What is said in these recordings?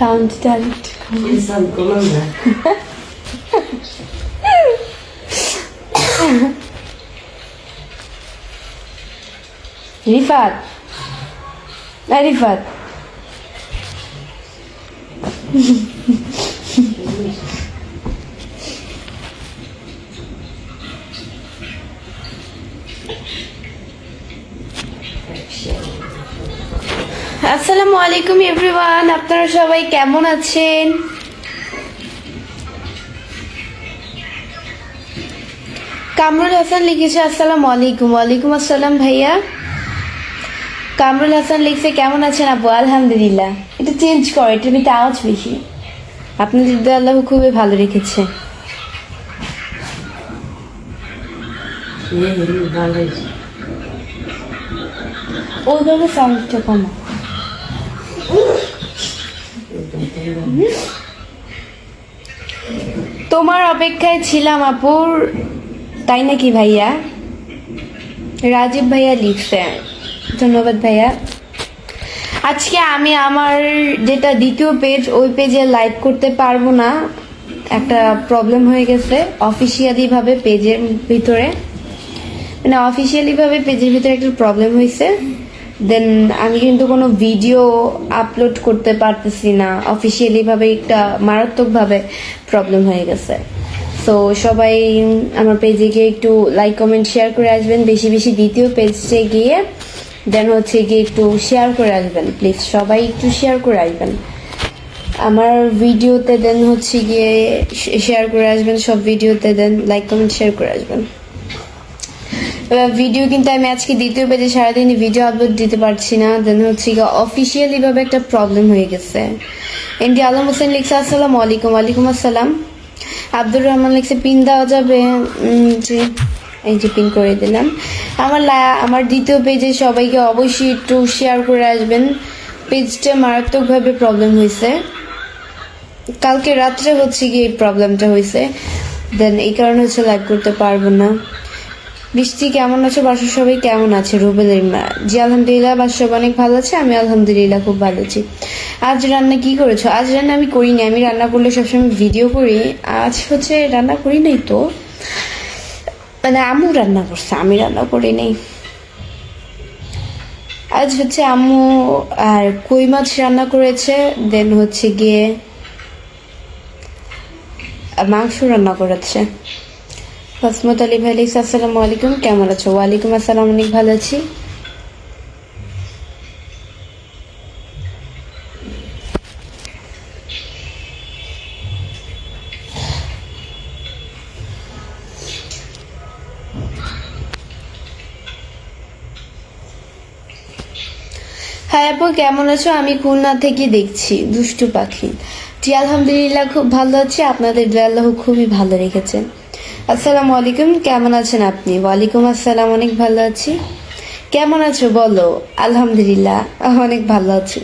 সাউন্ডটা İnsan kullanma. Rifat এই রিফাত আসসালামু আলাইকুম এভরিওয়ান আপনারা সবাই কেমন আছেন? কামরুল হাসান লিখেছে আসসালামু আলাইকুম। ওয়ালাইকুম আসসালাম ভাইয়া। কামরুল হাসান লিখছে কেমন আছেন আপু? আলহামদুলিল্লাহ। এটা চেঞ্জ কর এটার ভিতরে আওয়াজ বেশি। আপনাদের দোয়া আল্লাহ খুবই ভালো রেখেছে. ওইভাবে সাউন্ডটা কমা তোমার অপেক্ষায় ছিলাম, আপুর। তাই নাকি ভাইয়া? রাজীব ভাইয়া লিখছে। ধন্যবাদ ভাইয়া। আজকে আমি আমার যেটা দ্বিতীয় পেজ ওই পেজে লাইভ করতে পারব না। একটা প্রবলেম হয়ে গেছে অফিসিয়ালি ভাবে পেজের ভিতরে। মানে অফিসিয়ালি ভাবে পেজের ভিতরে একটা প্রবলেম হয়েছে। দেন আমি কিন্তু কোনো ভিডিও আপলোড করতে পারতেছি না। অফিসিয়ালি ভাবে একটা মারাত্মক ভাবে প্রবলেম হয়ে গেছে। তো সবাই আমার পেজে গিয়ে একটু লাইক কমেন্ট শেয়ার করে আসবেন। বেশি বেশি দ্বিতীয় পেজে গিয়ে দেন হচ্ছে গিয়ে একটু শেয়ার করে আসবেন। প্লিজ সবাই একটু শেয়ার করে আসবেন। আমার ভিডিওতে দেন হচ্ছে গিয়ে শেয়ার করে আসবেন। সব ভিডিওতে দেন লাইক কমেন্ট শেয়ার করে আসবেন। ভিডিও কিন্তু আমি আজকে দ্বিতীয় পেজে সারাদিন ভিডিও আপলোড দিতে পারছি না দেন হচ্ছে গিয়ে অফিসিয়ালি ভাবে একটা প্রবলেম হয়ে গেছে। এমডি আলম হোসেন লিখছে, আসসালামু আলাইকুম, ওয়ালাইকুম আসসালাম। আব্দুর রহমান লিখছে, পিন দেওয়া যাবে। জি, এই যে পিন করে দিলাম। আমার আমার দ্বিতীয় পেজে সবাইকে অবশ্যই একটু শেয়ার করে আসবেন। পেজটা মারাত্মকভাবে প্রবলেম হয়েছে। কালকে রাত্রে হচ্ছে গিয়ে এই প্রবলেমটা হয়েছে। দেন এই কারণে হচ্ছে লাইভ করতে পারব না। বৃষ্টি কেমন আছে? বাসার সবাই কেমন আছে? রুবেলের মা জি, আলহামদুলিল্লাহ, বাসার সবাই অনেক ভালো আছে, আমি আলহামদুলিল্লাহ খুব ভালো আছি। আজ রান্না কি করেছ? আজ রান্না আমি করিনি, আমি রান্না করলে সবসময় ভিডিও করি। আজ হচ্ছে রান্না করি নাই তো। মানে আম্মু রান্না করছে, আমি রান্না করি নাই। আজ হচ্ছে আম্মু আর কই মাছ রান্না করেছে, দেন হচ্ছে গিয়ে মাংস রান্না করেছে। হসমত আলী ভাই আসসালামু আলাইকুম, কেমন আছো? ওয়ালাইকুম আসসালাম, অনেক ভালো আছি। হ্যাঁ আপু, কেমন আছো? আমি খুলনা থেকে দেখছি, দুষ্টু পাখি। জি, আলহামদুলিল্লাহ, খুব ভালো আছি। আপনাদের দয়া আল্লাহ খুবই ভালো রেখেছেন। আসসালামু আলাইকুম, কেমন আছেন আপনি? ওয়ালাইকুম আসসালাম, অনেক ভালো আছি। কেমন আছো বলো? আলহামদুলিল্লাহ, অনেক ভালো আছি।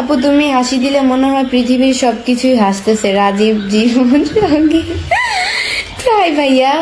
আপু, তুমি হাসি দিলে মনে হয় পৃথিবীর সব কিছুই হাসতেছে, রাজীব জীবন সঙ্গে। তাই ভাইয়া।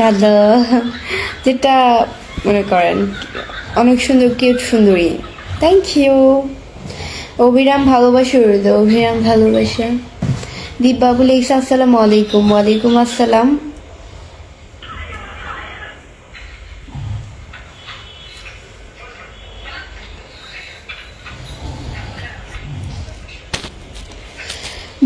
ভালো। যেটা মনে করেন, অনেক সুন্দর কিউট সুন্দরী। থ্যাংক ইউ অভিরাম ভালোবাসা অভিরাম ভালোবাসা। দীপাবলি ইসা, আসসালামু আলাইকুম। ওয়ালাইকুম আসসালাম।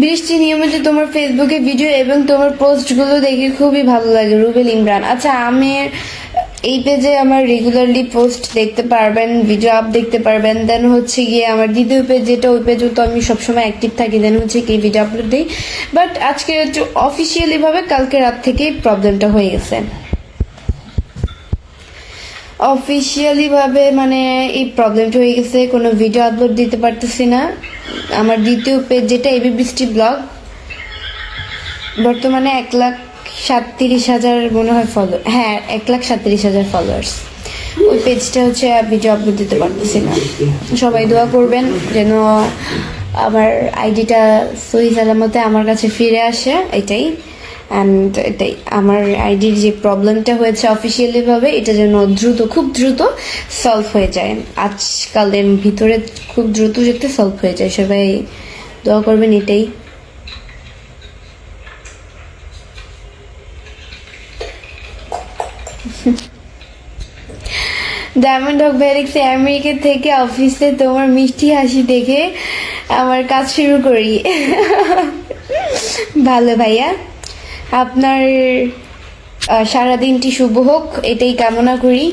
বৃষ্টি নিয়মিত তোমার ফেসবুকে ভিডিও এবং তোমার পোস্টগুলো দেখে খুবই ভালো লাগে, রুবেল ইমরান। আচ্ছা আমি এই পেজে আমার রেগুলারলি পোস্ট দেখতে পারবেন ভিডিও আপ দেখতে পারবেন দেন হচ্ছে গিয়ে আমার দ্বিতীয় পেজ যেটা, ওই পেজও তো আমি সবসময় অ্যাক্টিভ থাকি দেন হচ্ছে কি ভিডিও আপলোড দিই। বাট আজকে একটু অফিসিয়ালি ভাবে কালকে রাত থেকেই প্রবলেমটা হয়ে গেছে। অফিসিয়ালিভাবে মানে এই প্রবলেমটা হয়ে গেছে, কোনো ভিডিও আপলোড দিতে পারতেছি না। আমার দ্বিতীয় পেজ যেটা এবি বৃষ্টি ব্লগ বর্তমানে এক লাখ সাতত্রিশ হাজার মনে হয় ফলো হ্যাঁ এক লাখ সাতত্রিশ হাজার ফলোয়ার্স ওই পেজটা হচ্ছে ভিডিও আপলোড দিতে পারতেছি না। সবাই দোয়া করবেন যেন আমার আইডিটা সহি সালামতে আমার কাছে ফিরে আসে, এটাই। অ্যান্ড এটাই, আমার আইডির যে প্রবলেমটা হয়েছে অফিসিয়ালিভাবে এটা যেন দ্রুত, খুব দ্রুত সলভ হয়ে যায়। আজকালের ভিতরে খুব দ্রুত যেতে সলভ হয়ে যায়, সবাই দোয়া করবেন এটাই। ডায়মন্ড হক ভ্যালিক্সে আমেরিকা থেকে অফিসে তোমার মিষ্টি হাসি দেখে আমার কাজ শুরু করি। ভালো ভাইয়া, আপনার সারাদিনটি শুভ হোক, এটাই কামনা করি।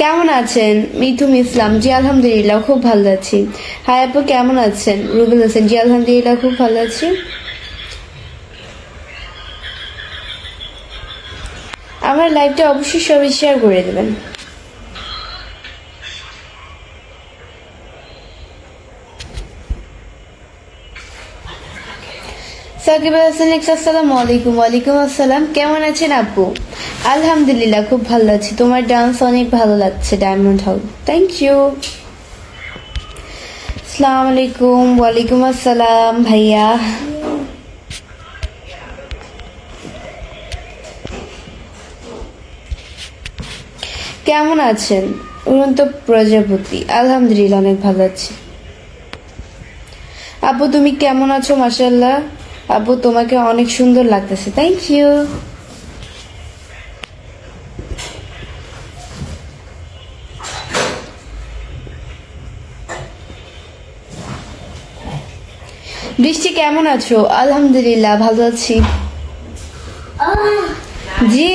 কেমন আছেন? মিথুম ইসলাম, জি, আলহামদুলিল্লাহ, খুব ভালো আছি। হাই আপু, কেমন আছেন? রুবেল হোসেন, জি, আলহামদুলিল্লাহ, খুব ভালো আছি। আমার লাইভটা অবশ্যই সবাই শেয়ার করে দেবেন। সাকিব হাসান আসসালামু আলাইকুম, ওয়ালাইকুম আসসালাম। কেমন আছেন আপু? আলহামদুলিল্লাহ, খুব ভালো আছি। তোমার ডান্স অনেক ভালো লাগছে ডায়মন্ড হল থ্যাংক ইউ আসসালামু আলাইকুম, ওয়ালাইকুম আসসালাম ভাইয়া। কেমন আছেন? উড়ন্ত প্রজাপতি। আলহামদুলিল্লাহ অনেক ভালো আছি। আপু তুমি কেমন আছো? মাসাল্লাহ আপু তোমাকে অনেক সুন্দর লাগতেছে। থ্যাংক ইউ বৃষ্টি কেমন আছো? আলহামদুলিল্লাহ ভালো আছি। জি।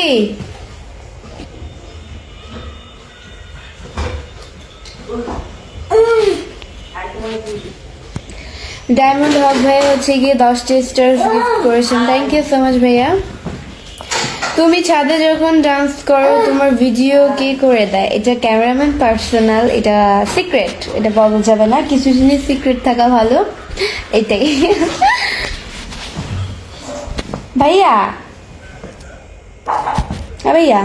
ডায়মন্ড হক ভাই হচ্ছে গিয়ে দশটি স্টার গিফট করেছেন। থ্যাংক ইউ সো মাচ ভাইয়া। তুমি ছাদে যখন ডান্স করো, তোমার ভিডিও কে করে দেয়? এটা ক্যামেরাম্যান পার্সোনাল এটা সিক্রেট এটা বলা যাবে না, কিছু জিনিস সিক্রেট থাকা ভালো। এটাই। ভাইয়া। ভাইয়া।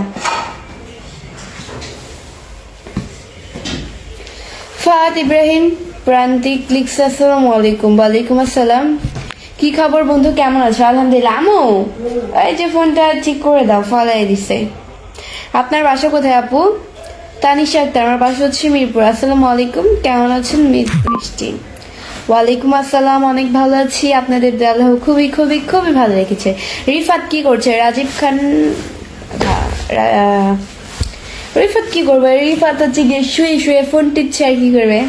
ফাহাদ ইব্রাহিম। প্রান্তিক লিখছে আসসালামু আলাইকুম, ওয়ালাইকুম আসসালাম। কি খবর বন্ধু, কেমন আছো? আলহামদুলিল্লাহ, আমু। এই যে ফোনটা ঠিক করে দাও, ফলাই দিছে। আপনার বাসা কোথায়, আপু? তানিশা আক্তার আমার বাসা হচ্ছে মিরপুর। আসসালামু আলাইকুম, কেমন আছেন? মিস বৃষ্টি। ওয়ালাইকুম আসসালাম, অনেক ভালো আছি। আপনাদের আল্লাহ খুবই খুবই খুবই ভালো রেখেছে। রিফাত কি করছে? রাজীব খান রিফাত কি করবে? রিফাত হচ্ছে গিয়ে শুয়ে শুয়ে ফোন টিপছে আর কি করবে?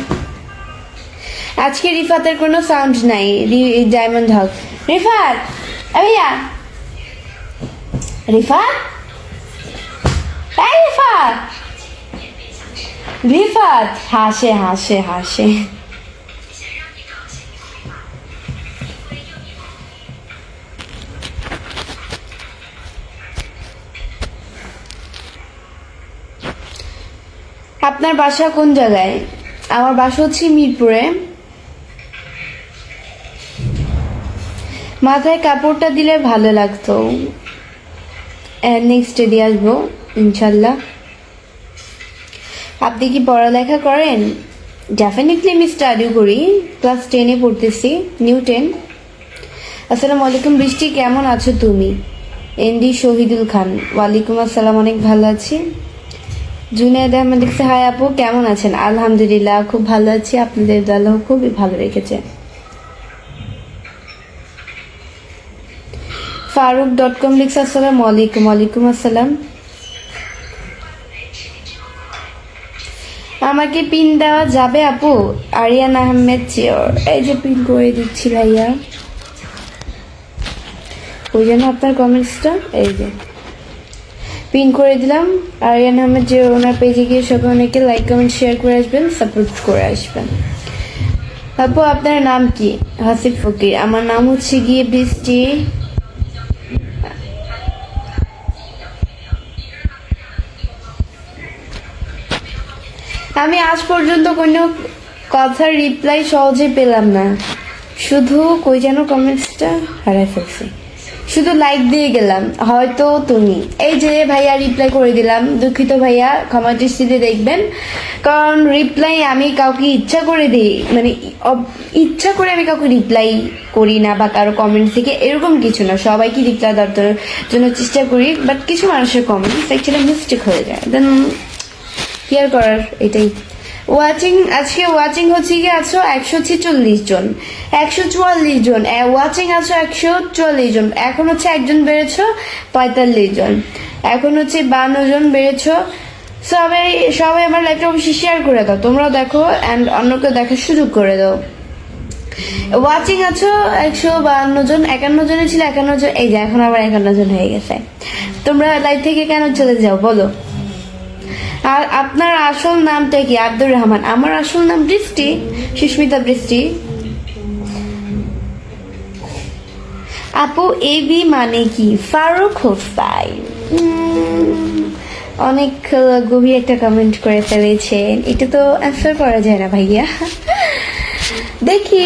আজকে রিফাতের কোনো সাউন্ড নাই ডায়মন্ড হক রিফাত ভাইয়া। রিফাত? এই রিফাত। রিফাত, হাসে হাসে হাসে। আপনার বাসা কোন জায়গায়? আমার বাসা হচ্ছে মিরপুরে। মাথায় কাপড়টা দিলে ভালো লাগতো। নেক্সট ডে আসব, ইনশাল্লাহ। আপনি কি পড়ালেখা করেন? ডেফিনেটলি আমি স্টাডিও করি। ক্লাস টেনে পড়তেছি নিউ টেন আসসালামু আলাইকুম, বৃষ্টি, কেমন আছো তুমি? এনডি শহীদুল খান, ওয়ালাইকুম আসসালাম, অনেক ভালো আছি। জুনিয়র আহমেদ হাই আপু, কেমন আছেন? আলহামদুলিল্লাহ, খুব ভালো আছি। আপনাদের আল্লাহ খুবই ভালো রেখেছে। ফারুক ডট কম লিখছে, আসসালাম আলাইকুম, ওয়ালাইকুম আসসালাম। আমাকে পিন দেওয়া যাবে আপু? আরিয়ান আহমেদ চিওর এই যে পিন করে দিচ্ছি ভাইয়া। ওই জন্য আপনার কমেন্টসটা এই যে। পিন করে দিলাম। আরিয়ান আহমেদ যে ওনার পেজে গিয়ে সবাই অনেকে লাইক কমেন্ট শেয়ার করে আসবেন সাপোর্ট করে আসবেন। আপু, আপনার নাম কি? হাসিফ ফকির। আমার নাম হচ্ছে গিয়ে বৃষ্টি। আমি আজ পর্যন্ত কোনো কথার রিপ্লাই সহজে পেলাম না। শুধু কই যেন কমেন্টসটা হারাই ফেলছি। শুধু লাইক দিয়ে গেলাম, হয়তো তুমি। এই যে ভাইয়া রিপ্লাই করে দিলাম, দুঃখিত ভাইয়া, ক্ষমা দৃষ্টিতে দেখবেন। কারণ রিপ্লাই আমি কাউকে ইচ্ছা করে দিই মানে ইচ্ছা করে আমি কাউকে রিপ্লাই করি না বা কারও কমেন্ট থেকে এরকম কিছু না। সবাইকে রিপ্লাই দেওয়ার জন্য চেষ্টা করি বাট কিছু মানুষের কমেন্ট অ্যাকচুয়ালি মিস্টেক হয়ে যায়। দেন কি আর করার এটাই। ওয়াচিং আজকে ওয়াচিং হচ্ছে কি, আছো একশো ছেচল্লিশ জন। একশো চুয়াল্লিশ জন। ওয়াচিং আছো একশো চুয়াল্লিশ জন। এখন হচ্ছে একজন বেড়েছ, পঁয়তাল্লিশ জন। এখন হচ্ছে বান্ন জন বেড়েছ। সবাই সবাই আমার লাইফটা অবশ্যই শেয়ার করে দাও। তোমরাও দেখো অ্যান্ড অন্যকে দেখার সুযোগ করে দাও। ওয়াচিং আছো একশো বাহান্ন জন। একান্ন জনে ছিল, একান্ন জন এই যে, এখন আবার একান্ন জন হয়ে গেছে। তোমরা লাইভ থেকে কেন চলে যাও? বলো। আর আপনার আসল নামটা কি? আব্দুর রহমান। আমার আসল নাম বৃষ্টি, সুস্মিতা বৃষ্টি। আপু এবি মানে কি? ফারুক হোসাই অনেক গভীর একটা কমেন্ট করে ফেলেছেন। এটা তো অ্যান্সার করা যায় না ভাইয়া। দেখি।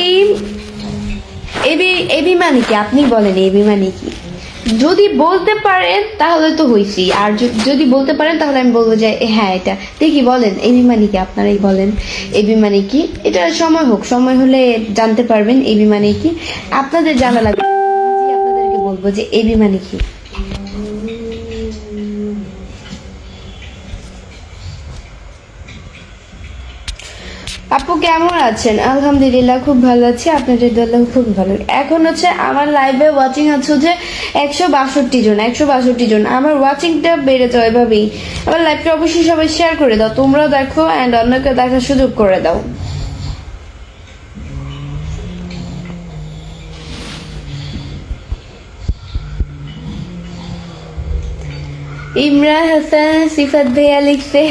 এবি এবি মানে কি? আপনি বলেন এবি মানে কি? যদি বলতে পারেন, তাহলে তো হয়েছি আর যদি বলতে পারেন, তাহলে আমি বলব যে হ্যাঁ এটা। দেখি, বলেন এবি মানে কি আপনারাই বলেন? এবি মানে কি? এটা সময় হোক, সময় হলে জানতে পারবেন এবি মানে কি? আপনাদের জানা লাগবে আপনাদেরকে বলব যে এবি মানে কি? আপু কেমন আছেন? আলহামদুলিল্লাহ, খুব ভালো আছি। আপনাদের দলেও খুব ভালো। এখন হচ্ছে আমার লাইভে ওয়াচিং আছে যে একশো বাষট্টি জন, একশো বাষট্টি জন। আমার ওয়াচিংটা বেড়ে যায় এভাবেই। আমার লাইভটা অবশ্যই সবাই শেয়ার করে দাও। তোমরাও দেখো অ্যান্ড অন্যকে দেখার সুযোগ করে দাও। ইমরান হাসান, সিফাত ভাইয়া লিখছে।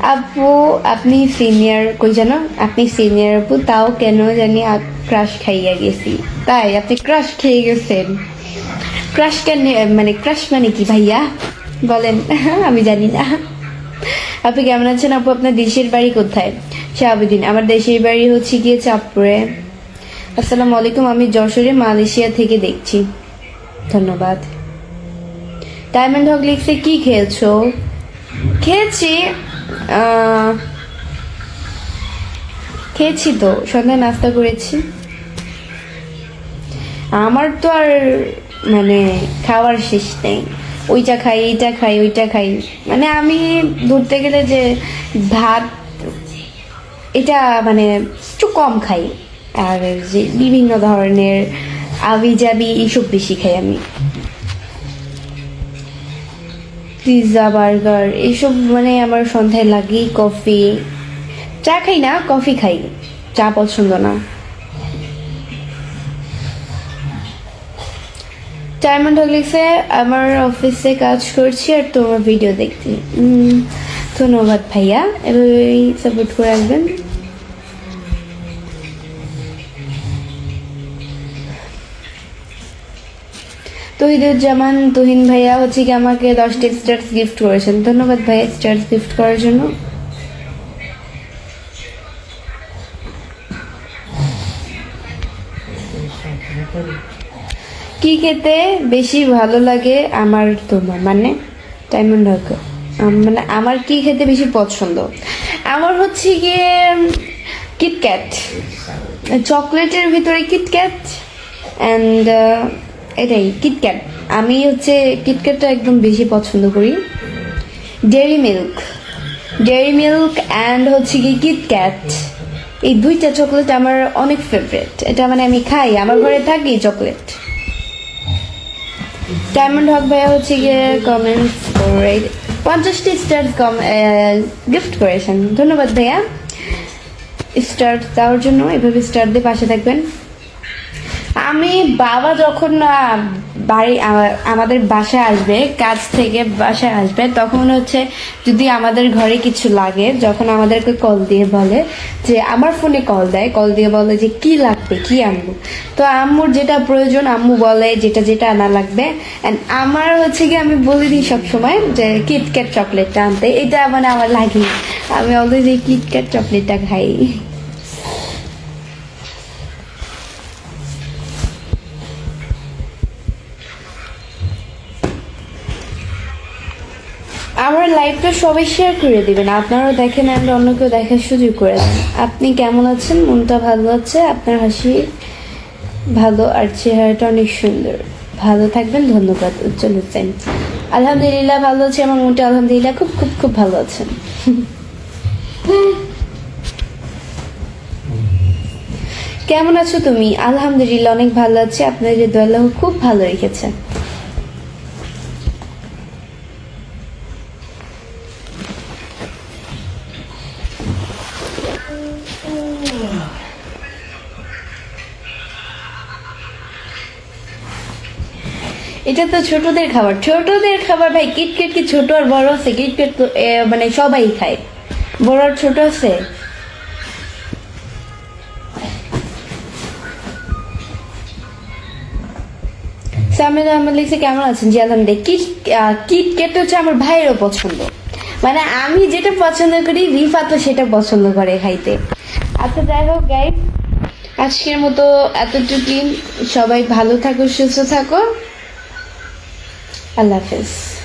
আপু আপনি সিনিয়র কই জানো? আপনি সিনিয়র আপু তাও কেন জানি ক্রাশ খাইয়া গেছি। তাই আপনি ক্রাশ খেয়ে গেছেন। ক্রাশ কেন মানে ক্রাশ মানে কি ভাইয়া? বলেন আমি জানি না। আপনি কেমন আছেন আপু? আপনার দেশের বাড়ি কোথায়? শাহাবুদ্দিন আমার দেশের বাড়ি হচ্ছে গিয়ে চাঁদপুরে। আসসালামু আলাইকুম আমি যশোরে মালয়েশিয়া থেকে দেখছি। ধন্যবাদ। ডায়মন্ড হক লিখছে কি খেয়েছি আহ, খেয়েছি তো সন্ধ্যায় নাস্তা করেছি। আমার তো আর মানে খাওয়ার শেষ নেই। ওইটা খাই এইটা খাই ওইটা খাই। মানে আমি ধরতে গেলে যে ভাত, এটা মানে একটু কম খাই। আর যে বিভিন্ন ধরনের আবি জাবি এইসব বেশি খাই আমি। পিৎজা বার্গার, এইসব মানে আমার সন্ধ্যায় লাগেই কফি। চা খাই না, কফি খাই। চা পছন্দ না। ডায়মন্ড লিখছে আমার অফিসে কাজ করছি আর তোমার ভিডিও দেখছি। ধন্যবাদ ভাইয়া। এভাবেই সাপোর্ট করে আসবেন। তহিদুজ্জামান, তুহিন ভাইয়া হচ্ছে কি আমাকে দশটি স্টার্স গিফট করেছেন। ধন্যবাদ ভাইয়া স্টার্স গিফট করার জন্য। কি খেতে বেশি ভালো লাগে আমার তোমার? মানে ডায়মন্ড হক মানে আমার কি খেতে বেশি পছন্দ? আমার হচ্ছে গিয়ে কিটক্যাট চকলেটের ভিতরে কিটক্যাট অ্যান্ড এটাই কিটক্যাট আমি হচ্ছে কিটক্যাটটা একদম বেশি পছন্দ করি। Dairy Milk Dairy Milk and হচ্ছে কি কিটক্যাট এই দুইটা চকলেট আমার অনেক ফেভারিট এটা মানে আমি খাই, আমার ঘরে থাকি চকলেট ডায়মন্ড হক ভাইয়া হচ্ছে গিয়ে কমেন্টস করে, পঞ্চাশটি স্টার কম গিফট করেছেন। ধন্যবাদ ভাইয়া। স্টার দেওয়ার জন্য এভাবে স্টার দিয়ে পাশে থাকবেন। আমি বাবা যখন বাড়ি আমাদের বাসায় আসবে, কাজ থেকে বাসায় আসবে, তখন হচ্ছে যদি আমাদের ঘরে কিছু লাগে, যখন আমাদেরকে কল দিয়ে বলে যে, আমার ফোনে কল দেয় কল দিয়ে বলে যে, কি লাগবে? কি আনব? তো আম্মুর যেটা প্রয়োজন, আম্মু বলে যেটা যেটা আনা লাগবে। অ্যান্ড আমার হচ্ছে কি আমি বলে দিই সবসময় যে কিটক্যাট চকলেটটা আনতে। এটা মানে আমার লাগে আমি এই কিটক্যাট চকলেটটা খাই। আমার লাইভটা সবাই শেয়ার করে দিবেন। আপনারাও দেখেন আর অন্য কেউ দেখার সুযোগ করে আপনি কেমন আছেন? মনটা ভালো আছে? আপনার হাসি ভালো, আর চেহারাটা অনেক সুন্দর। ভালো থাকবেন, ধন্যবাদ। উজ্জ্বল হোসেন আলহামদুলিল্লাহ ভালো আছে, আমার মনটা আলহামদুলিল্লাহ খুব খুব খুব ভালো আছেন। কেমন আছো তুমি? আলহামদুলিল্লাহ, অনেক ভালো আছি। আপনার যে দয়াল্লাহ খুব ভালো রেখেছে তো ছোটদের খাবার। ছোটদের খাবার ভাই, কিটকেট কি ছোট আর বড় আছে? কিটকেট তো মানে সবাই খায়। বড় আর ছোট আছে? সামিল আহমেদ লিখছে, কেমন আছেন? জি, আলহামদুলিল্লাহ। কিট কিটকেট হচ্ছে আমার ভাইয়েরও পছন্দ। মানে আমি যেটা পছন্দ করি, রিফা তো সেটা পছন্দ করে খাইতে। আচ্ছা যাই হোক গাইড আজকের মতো এতটুকুই। সবাই ভালো থাকো, সুস্থ থাকো। আল্লাহ হাফেজ।